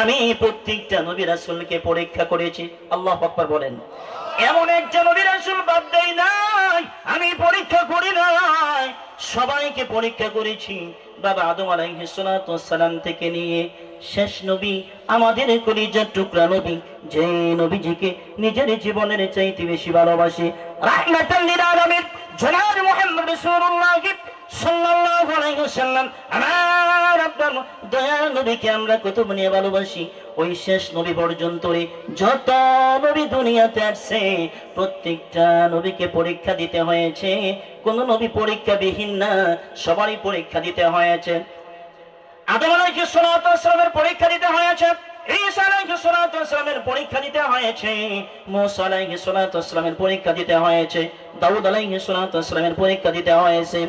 আমি প্রত্যেকটা নবী রাসূলকে পরীক্ষা করেছি, আল্লাহ আকবার বলেন। এমন একজন নবী রাসূল বাদ দেই নাই, আমি পরীক্ষা করি নাই। সবাইকে পরীক্ষা করেছি, বাবা আদম আলাইহিস থেকে নিয়ে। শেষ নবী, আমাদের কলিজার টুকরা নবী, যে নবীজিকে নিজের জীবনের চাইতে বেশি ভালোবাসে। রাহমাতাল লিল জনাব মুহাম্মদ রাসূলুল্লাহ প্রত্যেকটা নবীকে পরীক্ষা দিতে হয়েছে। কোন নবী পরীক্ষা বিহীন না, সবারই পরীক্ষা দিতে হয়েছে। আদম পরীক্ষা দিতে হয়েছে পরীক্ষা দিতে হয়েছে পরীক্ষা দিতে হয়েছে।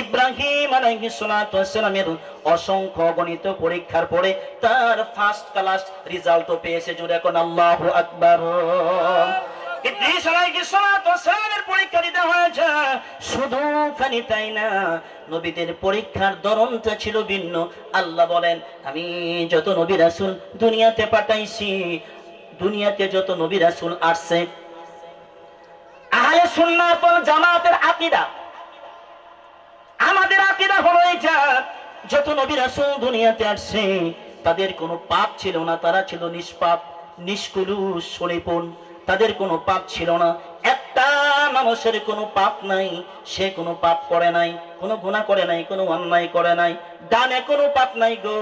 ইব্রাহিম আলাইহিস সালাতু ওয়াসসালামের অসংখ্য গণিত পরীক্ষার পরে তার ফার্স্ট ক্লাস রেজাল্টও পেয়েছে। জুড়ে এখন আল্লাহু আকবার। ইদ্রিস আলাইহিস সালাতু ওয়াসসালামের পরীক্ষা দিতে হয়েছে। শুধু খালি তাই না, নবীদের পরীক্ষার ধরনটা ছিল ভিন্ন। আল্লাহ বলেন, আমি যত নবী রাসূল দুনিয়াতে পাঠাইছি, দুনিয়াতে যত নবী রাসূল আসছে, আহলে সুন্নাত ওয়াল জামাতের আকীদা আমাদের আকীদা হলো এটা যত নবী রাসূল দুনিয়াতে আসছে, তাদের কোনো পাপ ছিল না, তারা ছিল নিষ্পাপ তাদের কোনো পাপ ছিল না। একটা মানুষের কোনো পাপ নাই, সে কোনো পাপ করে নাই, কোনো গুনাহ করে নাই, কোনো অন্যায় করে নাই। ডানে কোনো পাপ নাই গো,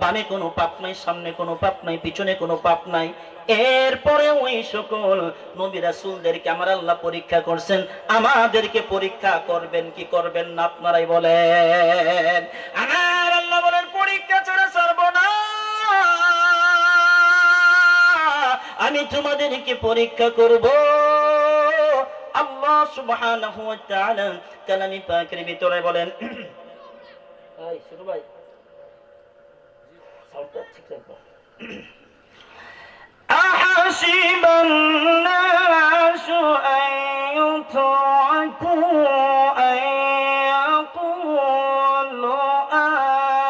বামে কোনো পাপ নাই, সামনে কোনো পাপ নাই, পিছনে কোনো পাপ নাই। এরপরে ওই সকল নবী রাসূলদেরকে আমার আল্লাহ পরীক্ষা করছেন, আমাদেরকে পরীক্ষা করবেন, কি করবেন না আপনারাই বলেন। আমার আল্লাহ বলেন, পরীক্ষা ছাড়া ছাড়বো না। আমি তোমাদেরকে পরীক্ষা করব। আল্লাহ সুবহানাহু ওয়া তাআলা কালামি পাকের ভিতরে বলেন, এই শুরু ভাই সাউন্ডটা ঠিক রাখো। أحسب الناس أن يتركوا أن يقولوا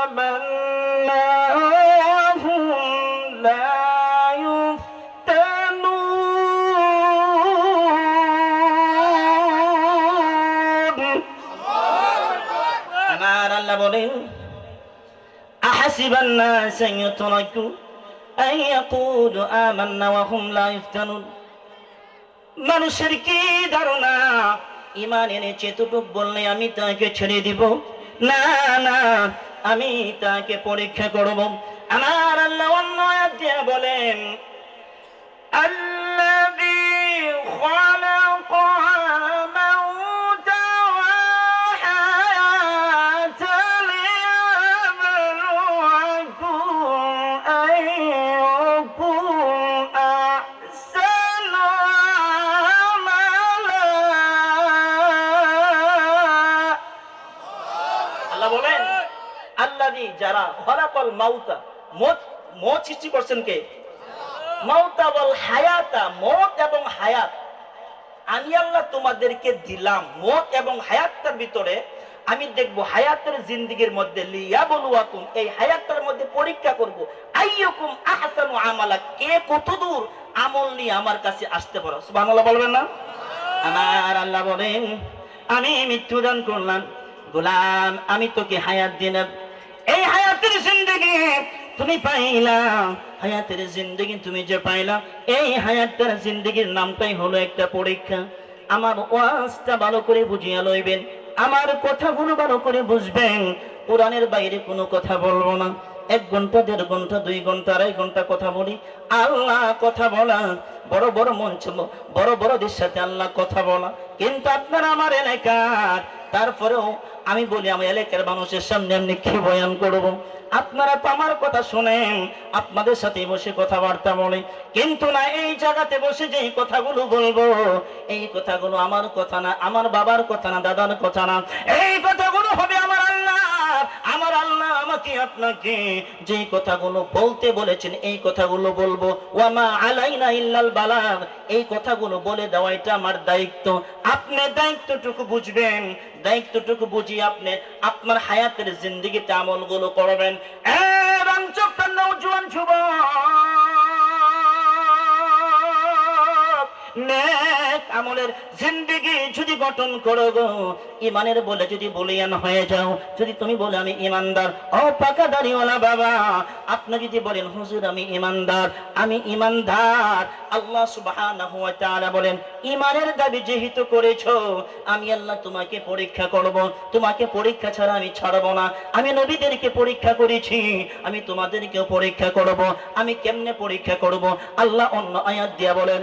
آمنا وهم لا يفتنون আমার আল্লাহ বলেন আহাসিবান নাস আন ইউতরাকু আন ইয়াকুলু আমান্না ওয়া হুম লা ইফতানুন মানুষের কি ধারণা ইমান এনেছে এতটুক বললে আমি তাকে ছেড়ে দিব না না আমি তাকে পরীক্ষা করব আমার আল্লাহ অন্য আয়াত দিয়ে বলেন الذي বল হায়াতা হায়াত। আমি আল্লাহ তোমাদেরকে দিলাম মত এবং হায়াতটার ভিতরে, আমি দেখব হায়াতের জিন্দিগির মধ্যে লিয়া বলুয়াকুম এই হায়াতটার মধ্যে পরীক্ষা করব। আইয়ুকুম আহসানু আমালা, কে কতদূর আমল নিয়ে আমার কাছে আসতে পারো? সুবহানাল্লাহ বলবেন না? আমার আল্লাহ বলেন, আমি মৃত্যুদান করলাম। গোলাম, আমি তোকে হায়াত দিলাম এই হায়াতের জিন্দগি তুমি পাইলা, হায়াতের জিন্দগি তুমি যে পাইলা, এই হায়াতের জিন্দগির নামটাই হলো একটা পরীক্ষা। আমার ওয়াজটা ভালো করে বুঝিয়া লইবেন, আমার কথাগুলো ভালো করে বুঝবেন, কোরআনের বাইরে কোনো কথা বলব না। এক ঘণ্টা, দেড় ঘণ্টা, দুই ঘণ্টা, আড়াই ঘণ্টা কথা বলি, আল্লাহ কথা বলা, বড় বড় মঞ্চ, বড় বড়দের সাথে আল্লাহ কথা বলা। কিন্তু আপনারা আমার এলাকার, তারপরেও আমি বলি আমার এলাকার মানুষের সামনে আমি কি বয়ান করব? আপনারা তো আমার কথা শুনেন, আপনাদের সাথে বসে কথাবার্তা বলে। কিন্তু না, এই জায়গাতে বসে যে কথাগুলো বলব, এই কথাগুলো আমার কথা না, আমার বাবার কথা না, দাদার কথা না, এই কথাগুলো আল্লাহ, আমার আল্লাহ আমাকে আপনাকে যে কথাগুলো বলতে বলেছেন, এই কথাগুলো বলব। ওয়ামা আলাইনা ইল্লাল বালাগ, এই কথাগুলো বলে দেওয়া এটা আমার দায়িত্ব। আপনি দায়িত্বটুকু বুঝবেন, দায়িত্বটুকু বুঝি আপনি আপনার হায়াতের জিন্দগিতে আমলগুলো করবেন। এ চোখটা নৌজওয়ান যুবক! জিন্দিগি যদি গঠন করো গো ইমানের বলে যদি বলিয়ান হয়ে যাও, যদি তুমি বলে আমি ইমানদার বাবা, আপনি যদি বলেন, হুজুর আমি ইমানদার আমি ইমানদার আল্লাহ বলেন ইমানের দাবি যেহেতু আমি আল্লাহ তোমাকে পরীক্ষা করব, তোমাকে পরীক্ষা ছাড়া আমি ছাড়ব না, আমি নবীদেরকে পরীক্ষা করেছি, আমি তোমাদেরকেও পরীক্ষা করব, আমি কেমনে পরীক্ষা করব, আল্লাহ অন্য আয়াত দিয়া বলেন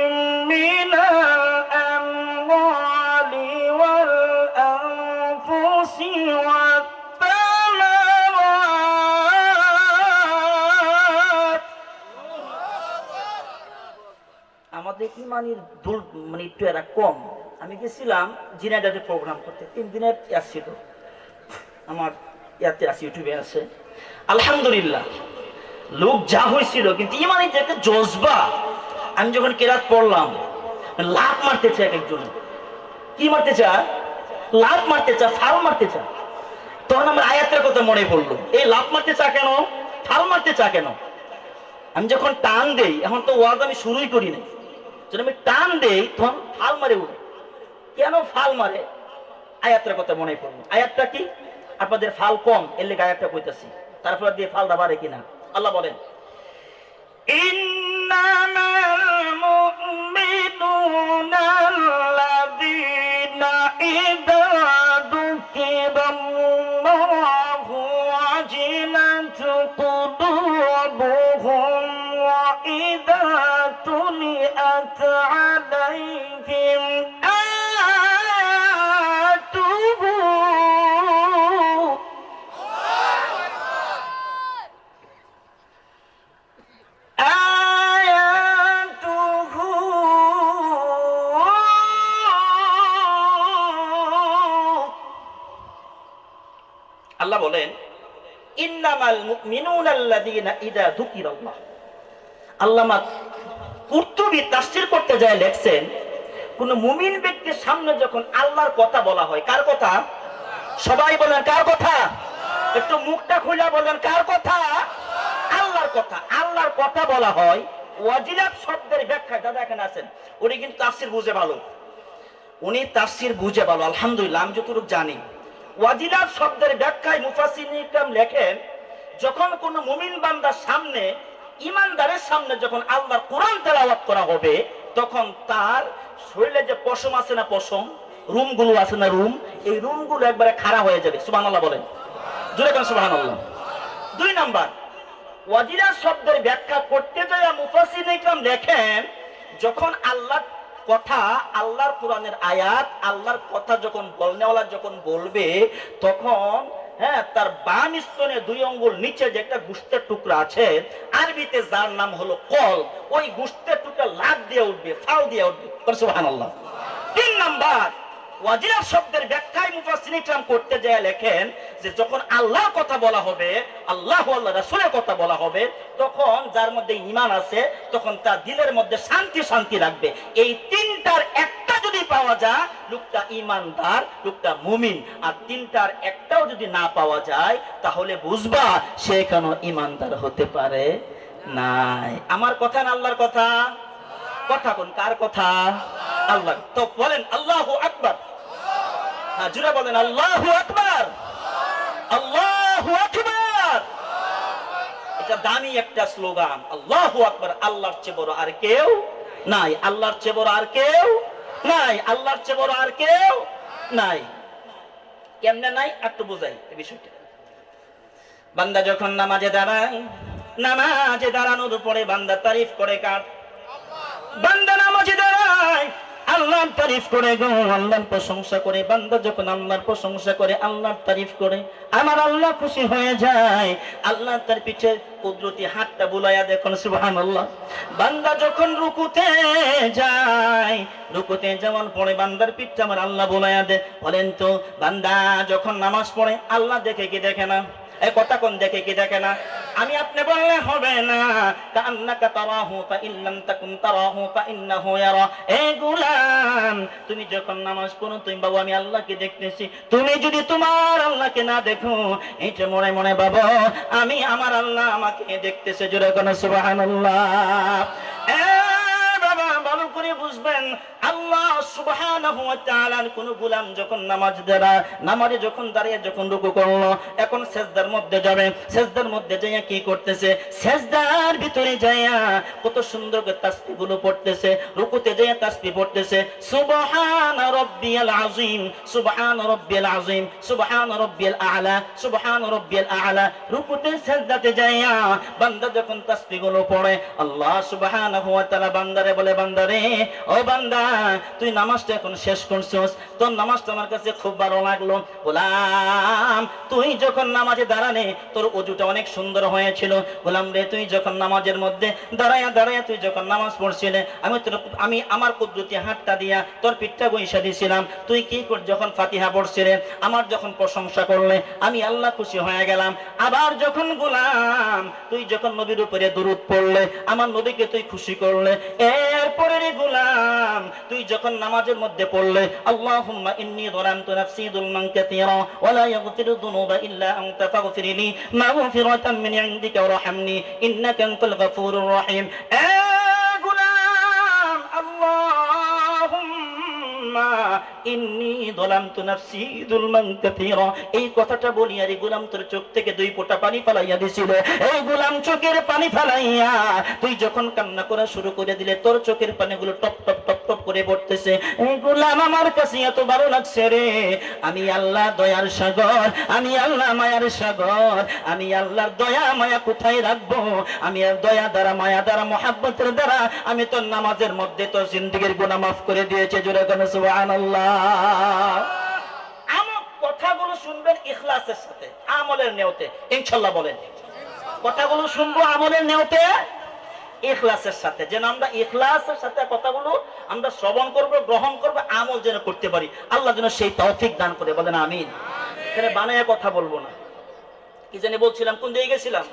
ইমানের দূর মানে একটু এরা কম। আমি গেছিলাম জিনাইডাতে প্রোগ্রাম করতে। তিন দিনের ইয়ার ছিল। আমার ইয়াতে আছে, ইউটিউবে আছে। আলহামদুলিল্লাহ, লোক যা হয়েছিল, কিন্তু ইমানের যে একটা জজবা। আমি যখন কেরাত পড়লাম লাভ মারতে চায় এক একজন। কি মারতে চায়? লাভ মারতে চায়, ফাল মারতে চায়। তখন আমার আয়াতের কথা মনে পড়ল। এই লাভ মারতে চা কেন? ফাল মারতে চা কেন? আমি যখন টান দেই, এখন তো ওয়াজ আমি শুরুই করি নাই। যখন আমি টান দেই, তখন ফাল মারে উঠে কেন ফাল মারে? আয়াতের কথা মনে পড়ল। আয়াতটা কি? আপনাদের ফাল কম, এর লেগে আয়াতটা কইতাছি। তারপর দিয়ে ফালটা বাড়ে কিনা? আল্লাহ বলেন ইন্নামাল মুমিনুনা আল্লাহ বলেন ইন্নামাল মুমিনুনা আল্লাযীনা ইযা যুকিরাল্লাহ আল্লামা কুর্তুবী তাফসীর করতে যায় লেখছেন, কোন মুমিন ব্যক্তির সামনে যখন আল্লাহর কথা বলা হয়, কার কথা? সবাই বলেন, কার কথা? একটু মুখটা খুলে বলেন, কার কথা? আল্লাহর কথা। আল্লাহর কথা বলা হয়, ওয়াজিলাত শব্দের ব্যাখ্যা দাদা এখানে আছেন, উনি কিন্তু তাফসীর বুঝে ভালো। উনি তাফসীর বুঝে ভালো, আলহামদুলিল্লাহ, আমি যতটুকু জানি। ওয়াজিলাত শব্দের ব্যাখ্যায় মুফাসসির ইকরাম লেখেন, যখন কোন মুমিন বান্দার সামনে ইমানদারের সামনে যখন আল্লাহর কোরআন তেলাওয়াত করা হবে, তখন তার শরীরে যে পশম আছে না পশম, রুমগুলো আছে না রুম, এই রুমগুলো একবারে খাড়া হয়ে যাবে। সুবহানাল্লাহ বলেন। জোরে কেন সুবহানাল্লাহ। দুই নাম্বার, ওয়াজিরা শব্দের ব্যাখ্যা করতে যায় মুফাসসির ইকরাম লেখেন, যখন আল্লাহ কথা, আল্লাহর কোরআনের আয়াত, আল্লাহর কথা যখন বলনেওয়ালা যখন বলবে, তখন হ্যাঁ তার বাম স্তনে দুই অঙ্গুল নিচে যে একটা গুস্তের টুকরা আছে, আরবিতে যার নাম হলো কল, ওই গুস্তের টুকরা লাভ দিয়ে উঠবে ফাও দিয়ে উঠবে। তিন নাম্বার ওয়াজিরাত শব্দের ব্যাখ্যায় মুফাসসির ইকরাম করতে যায় লেখেন যে যখন আল্লাহর কথা বলা হবে, আল্লাহ আল্লাহ রাসূলের কথা বলা হবে, তখন যার মধ্যে ঈমান আছে, তখন তার দিলের মধ্যে শান্তি শান্তি রাখবে এই তিনটার একটা যদি পাওয়া যায়, লোকটা ঈমানদার, লোকটা মুমিন। আর তিনটার একটাও যদি না পাওয়া যায়, তাহলে বুঝবা সে কেন ঈমানদার হতে পারে নাই। আমার কথা না আল্লাহর কথা? কথা কোন কার কথা? আল্লাহ। তো বলেন, আল্লাহু আকবার। জুড়ে বলেন, আল্লাহু আকবার! আল্লাহু আকবার! এটা দামি একটা স্লোগান, আল্লাহু আকবার! আল্লাহর চেয়ে বড় আর কেউ নাই, আল্লাহর চেয়ে বড় আর কেউ নাই, আল্লাহর চেয়ে বড় আর কেউ নাই। কেমনে নাই, একটু বোঝাই এই বিষয়টা। বান্দা যখন নামাজে দাঁড়ায়, নামাজে দাঁড়ানোর পরে বান্দা তারিফ করে কার? বান্দা নামাজে দাঁড়ায় আল্লাহর তারিফ করে গো, আল্লাহর প্রশংসা করে। বান্দা যখন আল্লাহর প্রশংসা করে, আল্লাহর তারিফ করে, আমার আল্লাহ খুশি হয়ে যায়। আল্লাহ তার পিছে কুদরতি হাতটা বুলাইয়া দেখুন সুবহান আল্লাহ বান্দা যখন রুকুতে যায়, রুকুতে যেমন পড়ে, বান্দার পিঠটা আমার আল্লাহ বুলাইয়া দে বলেন তো, বান্দা যখন নামাজ পড়ে, আল্লাহ দেখে কি দেখে না? কথা কোন দেখে কি দেখে না? আমি আপনি বললে হবে না। ইল্লাম এ তুমি যখন নামাজ পড়ো, তুমি বাবু, আমি আল্লাহকে দেখতেছি। তুমি যদি তোমার আল্লাহকে না দেখো, এই যে মনে মনে বাবা, আমি আমার আল্লাহ আমাকে দেখতেছে জোরে কোন সুবহানাল্লাহ। এ বাবা, ভালো করে বুঝবেন। আল্লাহ সুবহানাহু ওয়া তাআলার কোন গোলাম যখন নামাজ দাঁড়া নামাজে যখন দাঁড়িয়ে যখন রুকু করল, এখন সেজদার মধ্যে যাবে। সেজদার মধ্যে যাইয়া কি করতেছে? সেজদার ভিতরে যাইয়া কত সুন্দর করে তাসবিহগুলো পড়তেছে, রুকুতে যাইয়া তাসবিহ পড়তেছে। সুবহান রাব্বিয়াল আযীম, সুবহান রাব্বিয়াল আযীম, সুবহান রাব্বিয়াল আ'লা, সুবহান রাব্বিয়াল আ'লা। রুকুতে, সেজদাতে যাইয়া বান্দা যখন তাসবিহগুলো পড়ে, আল্লাহ সুবহানাহু ওয়া তাআলা বান্দারে বলে, বান্দারে, ও বান্দা তুই নামাজটা এখন শেষ করছিস। তোর নামাজটা আমার কাছে খুব ভালো লাগল। গোলাম তুই যখন নামাজে দাঁড়ানে, তোর অজুটা অনেক সুন্দর হয়েছিল। গোলাম রে, তুই যখন নামাজের মধ্যে দাঁড়ায়া দাঁড়ায়া তুই যখন নামাজ পড়ছিলে, আমি তোর, আমি আমার কুদরতি হাতটা দিয়া তোর পিঠটা বৈশা দিয়েছিলাম তুই কি কর, যখন ফাতিহা পড়ছিলে, আমার যখন প্রশংসা করলে, আমি আল্লাহ খুশি হয়ে গেলাম। আবার যখন গোলাম তুই যখন নবীর উপরে দরুদ পড়লে, আমার নবীকে তুই খুশি করলে এরপরে গোলাম তুই যখন নামাজের মধ্যে পড়লে, আল্লাহুম্মা ইন্নী যালামতু যুলমান কাসীরা ওয়া লা যুনুবা ইল্লা আনতা মিন ইনদিকা ইন্নাকা আনতাল গফুরুর রহিম। এই কথাটা বলিয়া রে গোলাম তোর চোখ থেকে দুই ফোঁটা পানি ফালাইয়া দিছিল। এই গুলাম চোখের পানি ফালাইয়া, তুই যখন কান্না করা শুরু করে দিলে, তোর চোখের পানিগুলো টপ টপ টপ টপ করে পড়তেছে গোলাম আমার কাছে এত ভালো লাগছে রে। আমি আল্লাহ দয়ার সাগর, আমি আল্লাহ মায়ার সাগর। আমি আল্লাহর দয়া, মায়া কোথায় রাখব? আমি আর দয়া দ্বারা, মায়া দ্বারা, মহাব্বতের দ্বারা আমি তোর নামাজের মধ্যে তোর জিন্দগির গুনাহ মাফ করে দিয়েছে। জোরে কোন কথাগুলো শুনবেন ইখলাসের সাথে, আমলের নেওতে। ইনশাল্লাহ বলেন। কথাগুলো শুনব আমলের নেওতে। ইখলাসের সাথে। যেন আমরা ইখলাসের সাথে কথাগুলো আমরা শ্রবণ করব, গ্রহণ করব, আমল যেন করতে পারি। আল্লাহ যেন সেই তৌফিক দান করে বলেন, আমিন। এখানে বানায় কথা বলব না। কি জানি বলছিলাম, কোন দিকে গেছিলাম?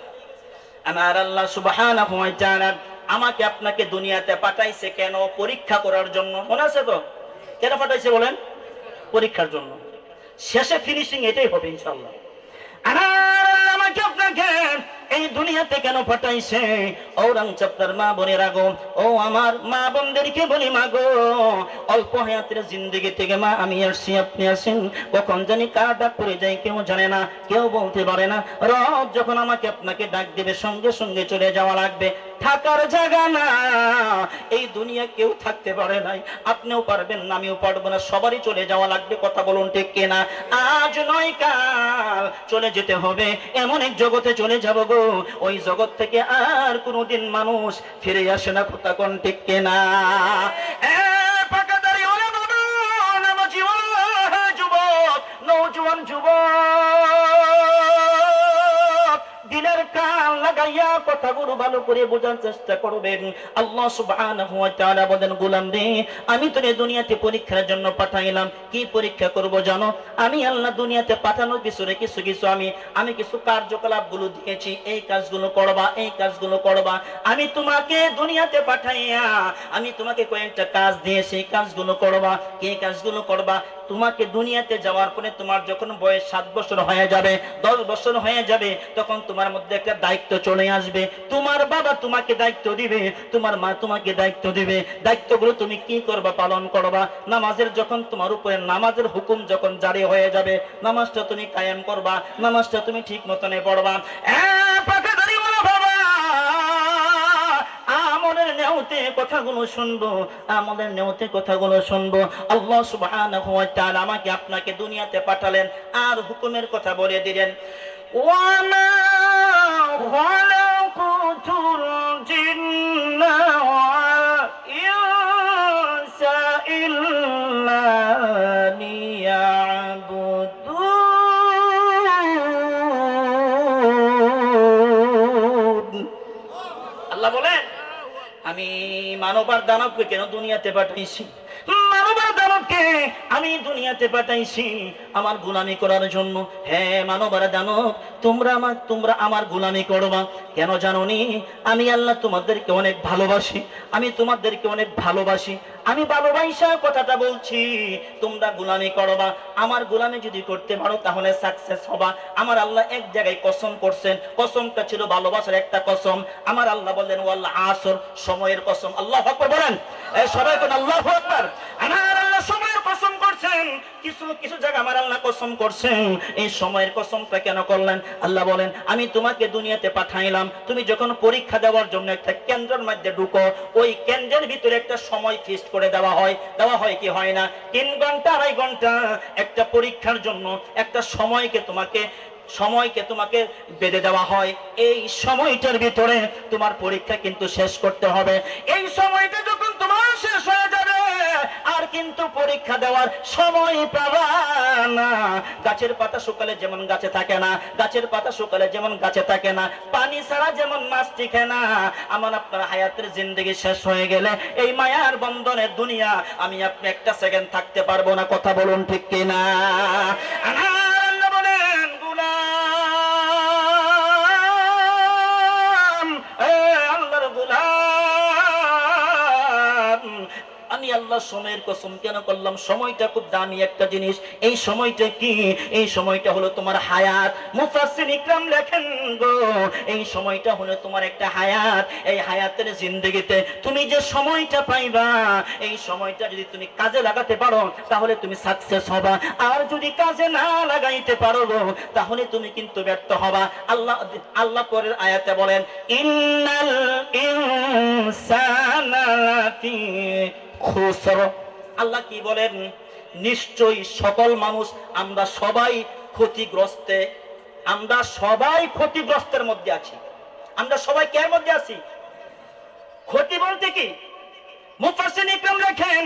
আমার আল্লাহ সুবহানাহু ওয়া তাআলা, আমাকে আপনাকে দুনিয়াতে পাঠাইছে কেন পরীক্ষা করার জন্য? মনে আছে তো? কেন পাঠাইছে বলেন? পরীক্ষার জন্য। শেষে ফিনিশিং এটাই হবে ইনশাআল্লাহ। আমার আল্লাহ আমাকে আপনাকে এই দুনিয়াতে কেন পাঠাইছে ঔরঙ্গজেব মা বোনের আগো ও আমার মা বোনদেরকে বলি, মা গো, অল্প হায়াতের জিন্দগি থেকে মা, আমি আসছি, আপনি আসেন। কখন জানি কার ডাক করে যাই কেউ জানে না, কেউ বলতে পারে না। রব যখন আমাকে আপনাকে ডাক দিবে, সঙ্গে সঙ্গে চলে যাওয়া লাগবে। থাকার জায়গা না, এই দুনিয়া কেউ থাকতে পারে নাই। আপনিও পারবেন না, আমিও পারব না, সবারই চলে যাওয়া লাগবে, কথা বলুন ঠিক কিনা? আজ নয় কাল, চলে যেতে হবে, এমন এক জগতে চলে যাব গো। ওই জগৎ থেকে আর কোনোদিন মানুষ ফিরে আসে না কথা কোন? ঠিক কেনা বাবা, যুবক নৌজওয়ান যুবক। কান লাগাইয়া ভালো করে বোঝার চেষ্টা করবেন। আল্লাহ বলেন আমি তোরে দুনিয়াতে পরীক্ষার জন্য পাঠাইলাম। কি পরীক্ষা করব জানো? আমি আল্লাহ দুনিয়াতে পাঠানোর পিছনে কিছু কিছু আমি আমি কিছু কার্যকলাপগুলো দিয়েছি। এই কাজগুলো করবা, এই কাজগুলো করবা। আমি তোমাকে দুনিয়াতে পাঠাইয়া, আমি তোমাকে কয়েকটা কাজ দিয়েছি কাজগুলো করবা। কি কাজগুলো করবা? তোমাকে দুনিয়াতে যাওয়ার পরে তোমার যখন বয়স সাত বছর হয়ে যাবে, দশ বছর হয়ে যাবে, তখন তোমার মধ্যে একটা দায়িত্ব চলে আসবে। তোমার বাবা তোমাকে দায়িত্ব দিবে, তোমার মা তোমাকে দায়িত্ব দিবে। দায়িত্বগুলো তুমি কি করবা, পালন করবা? নামাজের যখন তোমার উপরে, নামাজের হুকুম যখন জারি হয়ে যাবে, নামাজটা তুমি কায়েম করবা, নামাজটা তুমি ঠিক মতনে পড়বা। নেওতে কথাগুলো শুনব আমলের নেওতে কথাগুলো শুনব। আল্লাহ তাআলা আমাকে আপনাকে দুনিয়াতে পাঠালেন আর হুকুমের কথা বলে দিলেন। খালাকুতুল জিন্না ওয়াল ইনসা ইল্লা লিয়াবুদুন। আল্লাহ বলেন আমি মানব আর দানবকে কেন দুনিয়াতে পাঠিয়েছি মানব আর দানব আমি দুনিয়াতে পাঠাইছি আমার গুলামি করার জন্য। হ্যাঁ মানবার দানব, তোমরা আমার তোমরা আমার গুলামি করবা কেন জানো আমি আল্লাহ তোমাদেরকে অনেক ভালোবাসি। আমি তোমাদেরকে অনেক ভালোবাসি। আমি ভালোবাসা কথাটা বলছি। তোমরা গুলামি করবা আমার গুলামি যদি করতে পারো, তাহলে সাকসেস হবা। আমার আল্লাহ এক জায়গায় কসম করছেন। কসমটা ছিল ভালোবাসার একটা কসম। আমার আল্লাহ বললেন আল্লাহ আসর, সময়ের কসম। আল্লাহ বলেন। সবাই আল্লাহ আমার আল্লাহ কসম করছেন, কিছু কিছু জায়গা আমার আল্লাহ কসম করছেন। এই সময়ের কসমটা কেন করলেন? আল্লাহ বলেন, আমি তোমাকে দুনিয়াতে পাঠাইলাম, তুমি যখন পরীক্ষা দেওয়ার জন্য একটা কেন্দ্রের মধ্যে ঢুকো, ওই কেন্দ্রের ভিতরে একটা সময় ফিক্সড করে দেওয়া হয়। দেওয়া হয় কি হয় না? তিন ঘণ্টা, আড়াই ঘণ্টা একটা পরীক্ষার জন্য একটা সময়কে তোমাকে সময়কে তোমাকে বেঁধে দেওয়া হয়। এই সময়টার ভিতরে তোমার পরীক্ষা কিন্তু শেষ করতে হবে। এই সময়টা যখন তোমার শেষ হয়ে কিন্তু পরীক্ষা দেওয়ার সময় পাবা না। গাছের পাতা শুকালে যেমন গাছে থাকে না, গাছের পাতা শুকালে যেমন গাছে থাকে না, পানি ছাড়া যেমন মাছ টিকে না। আমার আপনার হায়াতের জিন্দগি শেষ হয়ে গেলে এই মায়ার বন্ধনের দুনিয়া, আমি আপনি একটা সেকেন্ড থাকতে পারব না, কথা বলুন ঠিক কিনা? আল্লাহ সময়ের কসম কেন করলাম? সময়টা খুব দামি একটা জিনিস। এই সময়টা কি? এই সময়টা হলো তোমার হায়াত। মুফাসসির ইকরাম লেখেন গো, এই সময়টা হলো তোমার একটা হায়াত। এই হায়াতের জিন্দগিতে তুমি যে সময়টা পাইবা, এই সময়টা যদি তুমি কাজে লাগাতে পারো, তাহলে তুমি সাকসেস হবা। আর যদি কাজে না লাগাইতে পারো তাহলে তুমি কিন্তু ব্যর্থ হবা। আল্লাহ আল্লাহ পরের আয়াতে বলেন, ইন্নাল ইনসানা খুসর। আল্লাহ কি বলেন? নিশ্চয়ই সকল মানুষ আমরা সবাই ক্ষতিগ্রস্তে, আমরা সবাই ক্ষতিগ্রস্তের মধ্যে আছি। আমরা সবাই কেয়ার মধ্যে আছি? ক্ষতি বলতে কি? মুফাসসির ইকরাম লেখেন,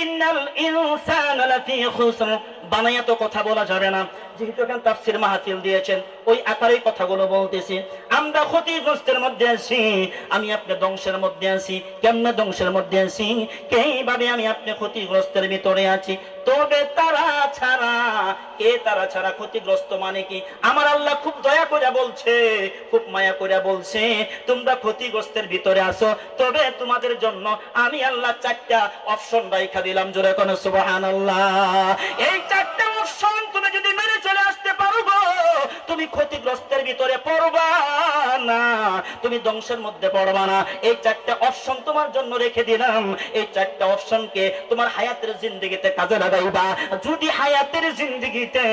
ইন্নাল ইনসানা লাফি খুসর বানাইয়া তো কথা বলা যাবে না। যেহেতু এখানে তাফসির মাহফিল দিয়েছেন, ওই আকারে কথাগুলো বলতেছি। আমরা ক্ষতিগ্রস্তের মধ্যে আছি, আমি আপনি ধ্বংসের মধ্যে আছি। কেমনে ধ্বংসের মধ্যে আছি? কেইভাবে আমি আপনি ক্ষতিগ্রস্তের ভিতরে আছি? তবে তারা ছাড়া, কে তারা ছাড়া ক্ষতিগ্রস্ত মানে কি? আমার আল্লাহ খুব দয়া করে বলছে, খুব মায়া করে বলছে, তোমরা ক্ষতিগ্রস্তের ভিতরে আসো তবে তোমাদের জন্য আমি আল্লাহ চারটা অপশন রাইখা দিলাম, জোরে কোন আল্লাহ এই চারটা অপশন তুমি তুমি ক্ষতিগ্রস্তের ভিতরে পড়বা না, তুমি ধ্বংসের মধ্যে পড়বা না। এই চারটা অপশন তোমার জন্য রেখে দিলাম। এই চারটা অপশনকে তোমার হায়াতের জিন্দগিতে কাজে লাগাইবা। যদি হায়াতের জিন্দগিতে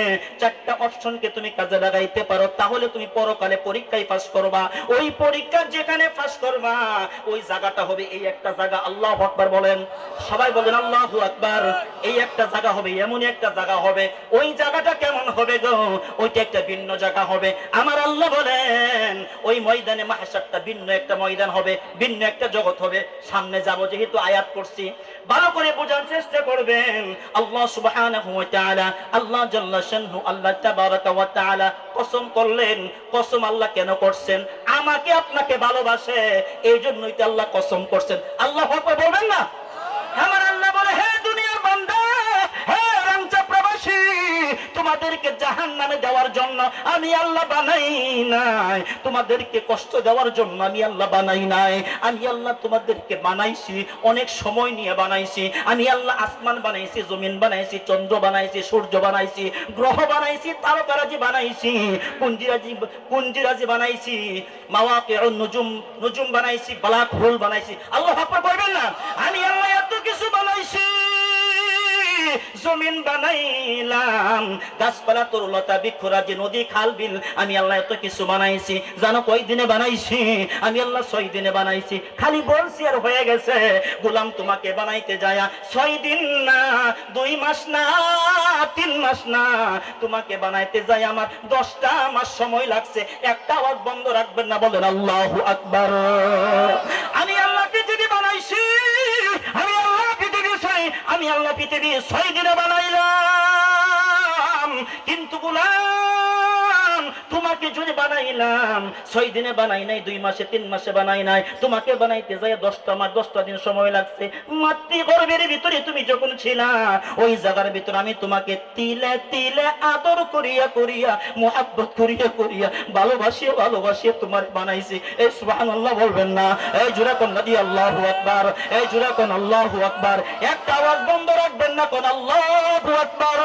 চারটা অপশনকে তুমি কাজে লাগাইতে পারো, তাহলে তুমি পরকালে পরীক্ষায় পাস করবা। ওই পরীক্ষা যেখানে পাস করবা, ওই জায়গাটা হবে এই একটা জায়গা। আল্লাহ আকবার বলেন। সবাই বলেন, আল্লাহ আকবার। এই একটা জায়গা হবে, এমনই একটা জায়গা হবে। ওই জায়গাটা কেমন হবে গো? ওইটা একটা ভিন্ন জায়গা। হবে। আমার আল্লাহ বলেন, ওই ময়দানে মাহাসারটা ভিন্ন একটা ময়দান হবে, ভিন্ন একটা জগৎ হবে। সামনে যাব যেহেতু আয়াত করছি ভালো করে বোঝার চেষ্টা করবেন, আল্লাহ সুবহানাহু আল্লাহ জাল্লা আল্লাহ কসম করলেন, কসম আল্লাহ কেন করছেন? আমাকে আপনাকে ভালোবাসে এই জন্যই তো আল্লাহ কসম করছেন। আল্লাহ বলবেন না? তোমাদেরকে জাহান নামে দেওয়ার জন্য আমি আল্লাহ বানাই নাই। তোমাদেরকে কষ্ট দেওয়ার জন্য আমি আল্লাহ বানাই নাই। আমি আল্লাহ তোমাদেরকে বানাইছি, অনেক সময় নিয়ে বানাইছি। আমি আল্লাহ আসমান বানাইছি, জমিন বানাইছি, চন্দ্র বানাইছি, সূর্য বানাইছি, গ্রহ বানাইছি, তারকারাজি বানাইছি, পুঞ্জিরাজি পুঞ্জিরাজি বানাইছি মাওয়াকে নুজুম নুজুম বানাইছি, ব্ল্যাক হোল বানাইছি। আল্লাহ করবেন না? আমি আল্লাহ জমিন বানাইলাম। গাছপালা, তরুলতা, বৃক্ষরাজি নদী, খাল, বিল, আমি আল্লাহ এত কিছু বানাইছি। জানো কয় দিনে বানাইছি? আমি আল্লাহ ছয় দিনে বানাইছি। খালি বলছি আর হয়ে গেছে। গোলাম তোমাকে বানাইতে যায় ছয় দিন না, দুই মাস না, তিন মাস না, তোমাকে বানাইতে যাই আমার দশটা মাস সময় লাগছে। একটা আওয়াজ বন্ধ রাখবেন না, বলেন আল্লাহ আকবার। আমি আল্লাহ আল্লাহ পৃথিবী ছয় দিনে বানাইলাম। কিন্তু গুলাম তোমাকে যদি বানাইলাম। ছয় দিনে বানাই নাই, দুই মাসে, তিন মাসে বানাই নাই। তোমাকে বানাইতে যাই, দশটা মাস, দশটা দিন সময় লাগছে। মাতৃ গর্ভের ভিতরে তুমি যখন ছিলা, ওই জায়গার ভিতরে আমি তোমাকে তিলে তিলে আদর করিয়া করিয়া, মোহাব্বত করিয়া করিয়া ভালোবাসিয়ে ভালোবাসিয়ে তোমার বানাইছি। এই সুবহান আল্লাহ বলবেন না। এই জোড়া কন্যা দিয়ে আল্লাহ আকবার। এই জোড়া কোন আল্লাহ আকবার। একটা আওয়াজ বন্ধ রাখবেন না, কোন আল্লাহ আকবার।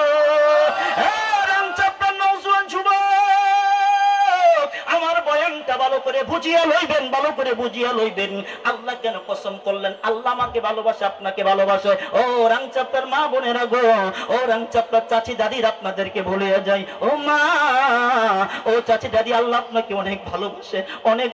বয়ানটা ভালো করে বুঝিয়া লইবেন, ভালো করে বুঝিয়া লইবেন। আল্লাহ কেন কসম করলেন? আল্লাহ আমাকে ভালোবাসে, আপনাকে ভালোবাসে। ও রাংচাপ্তার মা বোনেরা গো, ও রাংচাপ্তার চাচি দাদির আপনাদেরকে বলে যাই। ও মা, ও চাচি দাদি আল্লাহ আপনাকে অনেক ভালোবাসে, অনেক